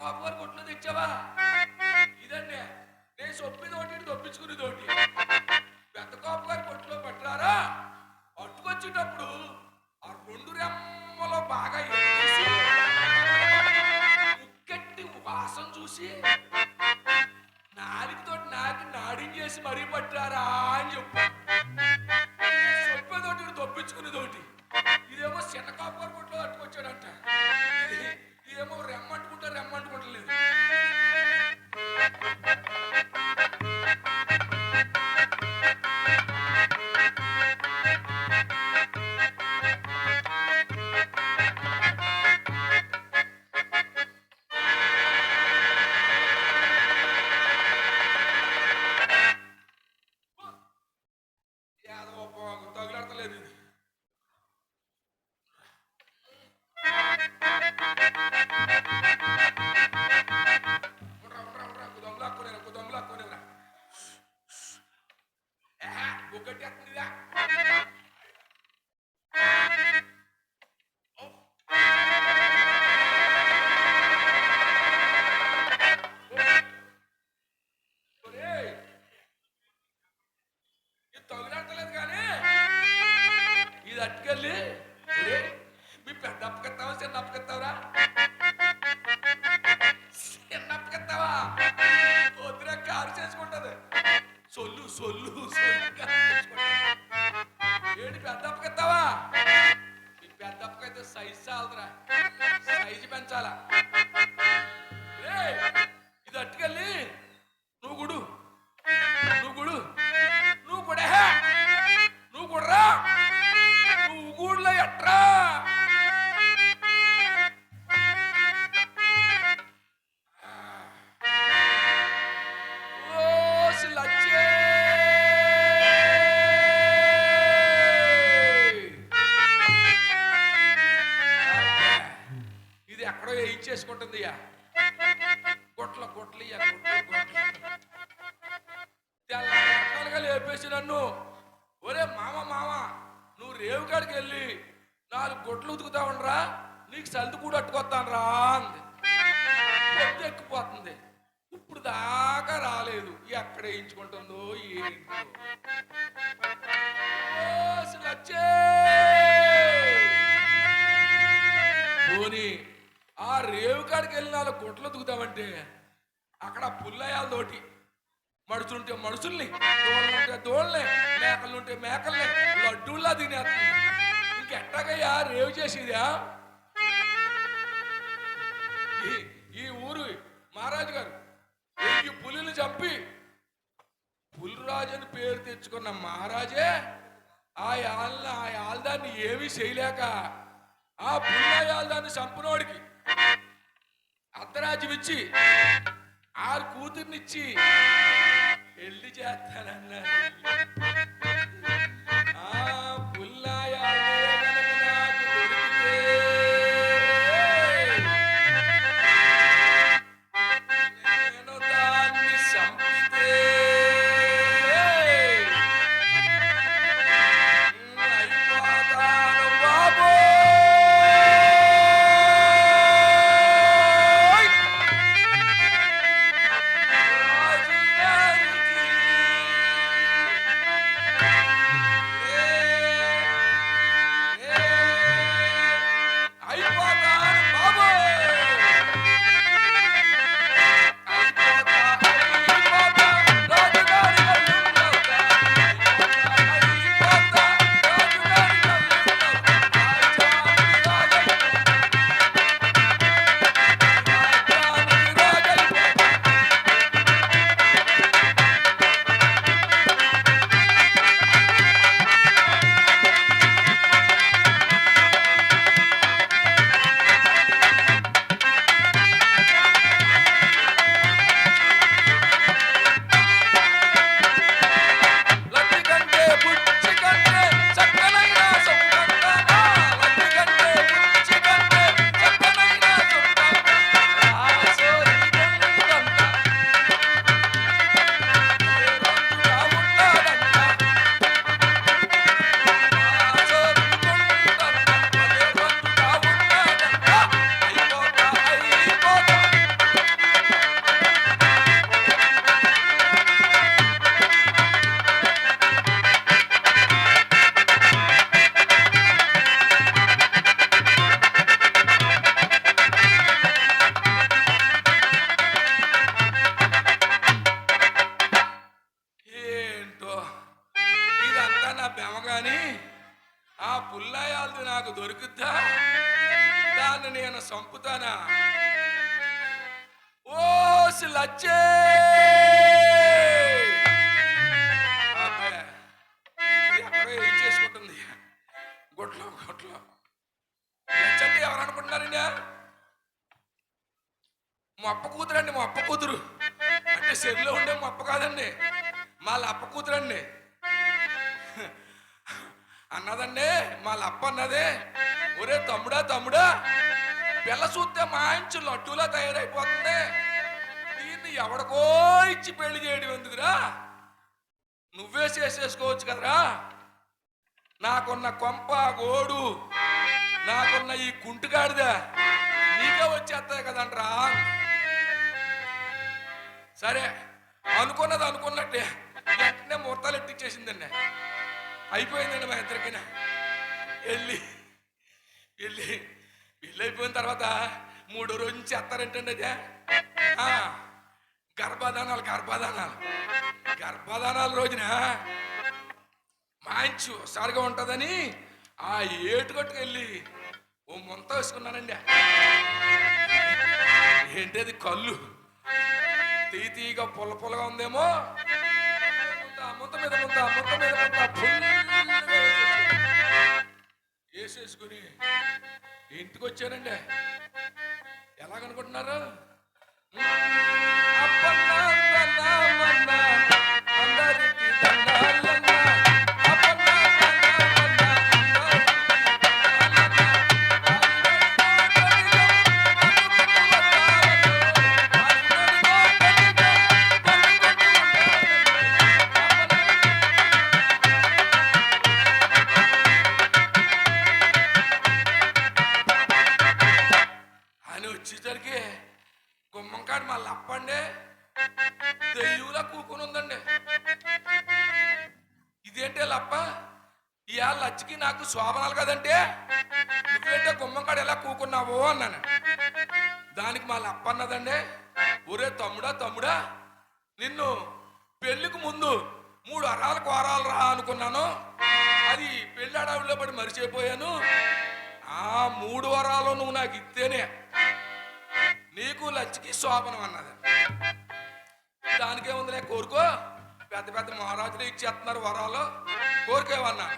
పాప వారి తెచ్చావా? ఇదండి. నేను సొప్పి తోటి సొప్పిదోటి తొప్పించుకునేదోటి రేవుకాడికి వెళ్ళి నాలుగు గొడ్లు ఉతుకుతా ఉండరా? నీకు సల్ది కూడా అట్టుకొస్తాను రా అంది. పొద్దు ఎక్కిపోతుంది. ఇప్పుడు దాకా రాలేదు. ఎక్కడ వేయించుకుంటుందో ఏంటో. పోనీ ఆ రేవుకాడికి వెళ్ళి నాలుగు గొడ్లు ఉతుకుతామంటే అక్కడ పుల్లయాలతోటి మడుచుంటే మనుషుల్ని దోళ్ళుంటే దోళ్ళని మేకలుంటే మేకల్ని లడ్డూల్లా తినేస్తుంది ఇంకెట్టగయ్యా రేవు చేసేదా? ఈ- ఊరు మహారాజు గారు ఈ పులిని చంపి పులిరాజు అని పేరు తెచ్చుకున్న మహారాజే ఆ యాళ్ళ ఆ యాల్దాన్ని ఏమీ చేయలేక ఆ పుల్ల యాల్దాన్ని చంపినోడికి అర్ధరాజ్యం ఇచ్చి ఆరు కూతుర్నిచ్చి పెళ్ళి చేస్తానన్నారు సంపుతానా ఓ లచ్చే అబ్బే, ఇది ఎక్కడో ఏం గుట్లో గుట్లో లచ్చంటే ఎవరు అనుకుంటున్నారండి మా అప్ప కూతురండి మా అప్ప కూతురు. అంటే చెరులో ఉండే మా అప్ప కాదండి. మా అప్ప కూతురండి. అన్నదండి మా లప్ప అన్నదే ఒరే తమ్ముడా తమ్ముడా పిల్ల చూస్తే మా ఇంచు లడ్డూలా తయారైపోతుంది. దీన్ని ఎవడికో ఇచ్చి పెళ్ళి చేయడం ఎందుకురా? నువ్వే చేసేసుకోవచ్చు కదరా? నాకున్న కొంప గోడు నాకున్న ఈ కుంటుగాడిద నీకే వచ్చేస్తాయి కదంట్రా. సరే అనుకున్నది అనుకున్నట్టే వెంటనే ముహూర్తాలు ఎట్టిచ్చేసిందండి అయిపోయిందండి మా ఇద్దరికైనా. వెళ్ళి వెళ్ళి పెళ్ళి అయిపోయిన తర్వాత మూడో రోజు నుంచి చేస్తారంటండి అదే? ఆ, గర్భధానాలు గర్భధానాలు. గర్భధానాల రోజున మంచి హుషారుగా ఉంటుందని ఆ ఏటు కొట్టుకెళ్ళి ఓ ముంత వేసుకున్నానండి. ఏంటది కళ్ళు? తీతీగా తీగా పుల్ల పుల్లగా ఉందేమో? ముంత, మీద ముంత ముంత మీద ముంత వేసేసుకుని- ఇంటికి వచ్చానండి ఎలాగనుకుంటున్నారు? అప్పన్న. గుమ్మంకాడు అన్నాను. దానికి మళ్ళీ లప్ప ఒరే తమ్ముడా తమ్ముడా నిన్ను పెళ్ళికి ముందు మూడు అరాలు కోరాలు రా అనుకున్నాను. అది పెళ్ళి అడవిలో పడి మరిచిపోయాను. ఆ మూడు వరాలు నువ్వు నాకు ఇస్తేనే నీకు లచ్చికి శోభనం అన్నది. దానికేముందిలే కోరుకో. పెద్ద పెద్ద మహారాజులు ఇచ్చేస్తున్నారు వరాలు. కోరికేమన్నా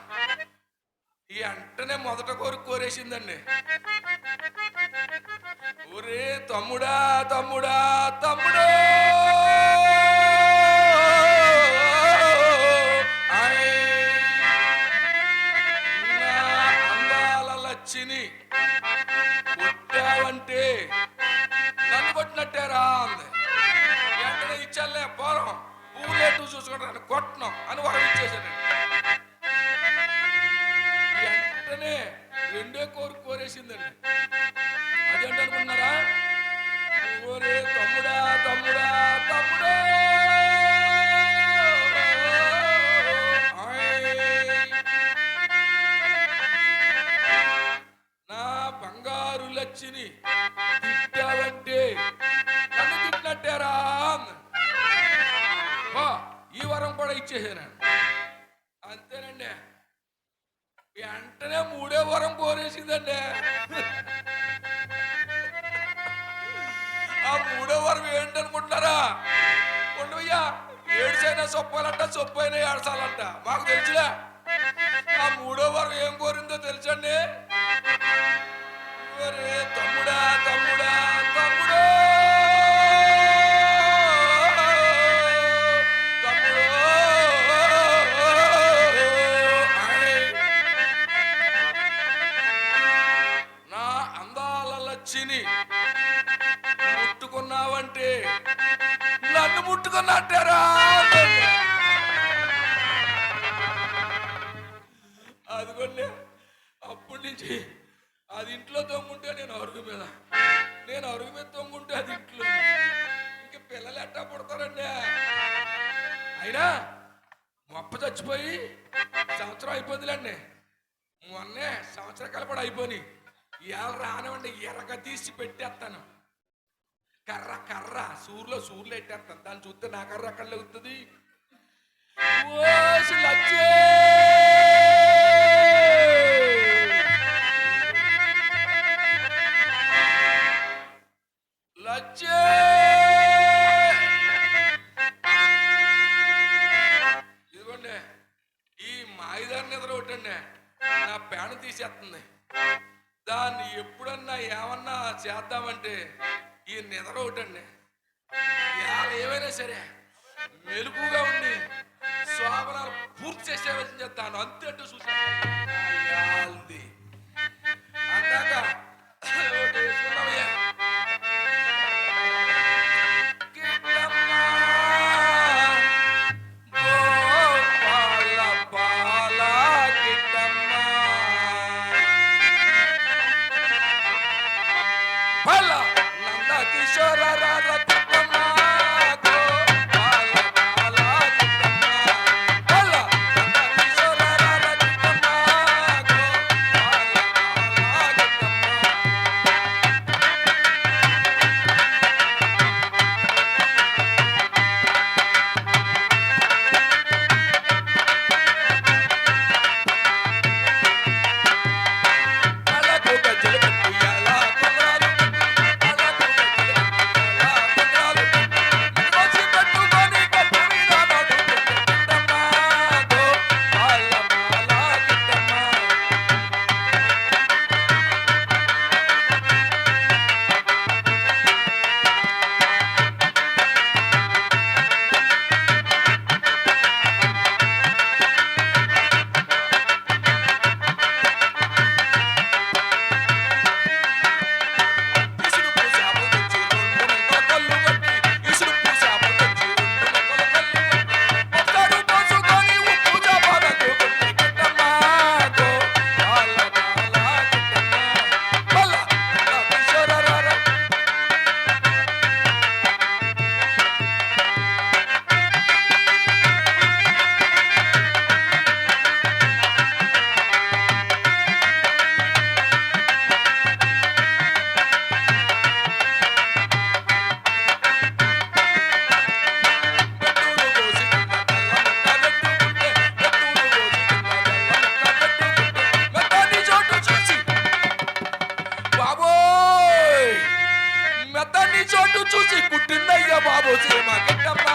ఈ వెంటనే మొదట కోరిక కోరేసిందండి. ఒరే తమ్ముడా తమ్ముడా తమ్ముడు! నా అందాల లచ్చిని కొట్టావంటే నన్ను కొట్టినట్టేరా అంది. ఎక్కడ ఇచ్చాలే పోరం. పువ్వులేటు చూసుకుంటాను కొట్టను అని వరం ఇచ్చేసాడు వెంటనే రెండే కోరు కోరేసిందండి. అదేంటనుకున్నారా లచ్చిని తిట్టావంటే నన్ను తిట్టినట్టారా అంది. బా ఈ వరం కూడా ఇచ్చేసాను. అంతేనండి. వెంటనే మూడే వరం కోరేసిందండి. మూడో ఏంటి ఏంటనుకుంటున్నారా ఉండవయ్యా ఏడుసైనా సొప్పాలంట సొప్పైనా ఏడసాలంట. మాకు తెలుసులే. ఆ మూడో వరం ఏం కోరిందో తెలుసండి? తమ్ముడా తమ్ముడు. నన్ను అది అదిగోండి అప్పటి నుంచి అది ఇంట్లో తొంగుంటే నేను అరుగు మీద. నేను అరుగు మీద తొంగుంటే అది ఇంట్లో. ఇంక పిల్లలు ఎట్టా పుడతారండి? అయినా మొప్ప చచ్చిపోయి సంవత్సరం అయిపోతుందిలేండి మొన్నే సంవత్సరం కలపడి అయిపోయి ఇవాళ రానివ్వండి ఎర్రగా తీసి పెట్టేస్తాను. కర్ర కర్ర. సూర్లో సూర్లు ఎట్టేస్తారు దాన్ని చూస్తే నా కర్ర అక్కడ లెగుతుంది ఇదిగోండి. ఈ నా దాన్ని ఎప్పుడన్నా ఏమన్నా చేద్దామంటే ఈ నిద్ర ఒకటండి. ఇవాళ ఏమైనా సరే మెలుపుగా ఉండి శోభనాలు పూర్తి చేసేవలసింది చేస్తాను. అంతే చూసాను చూసి పుట్టిందయ్యా బాబు సినిమా. మా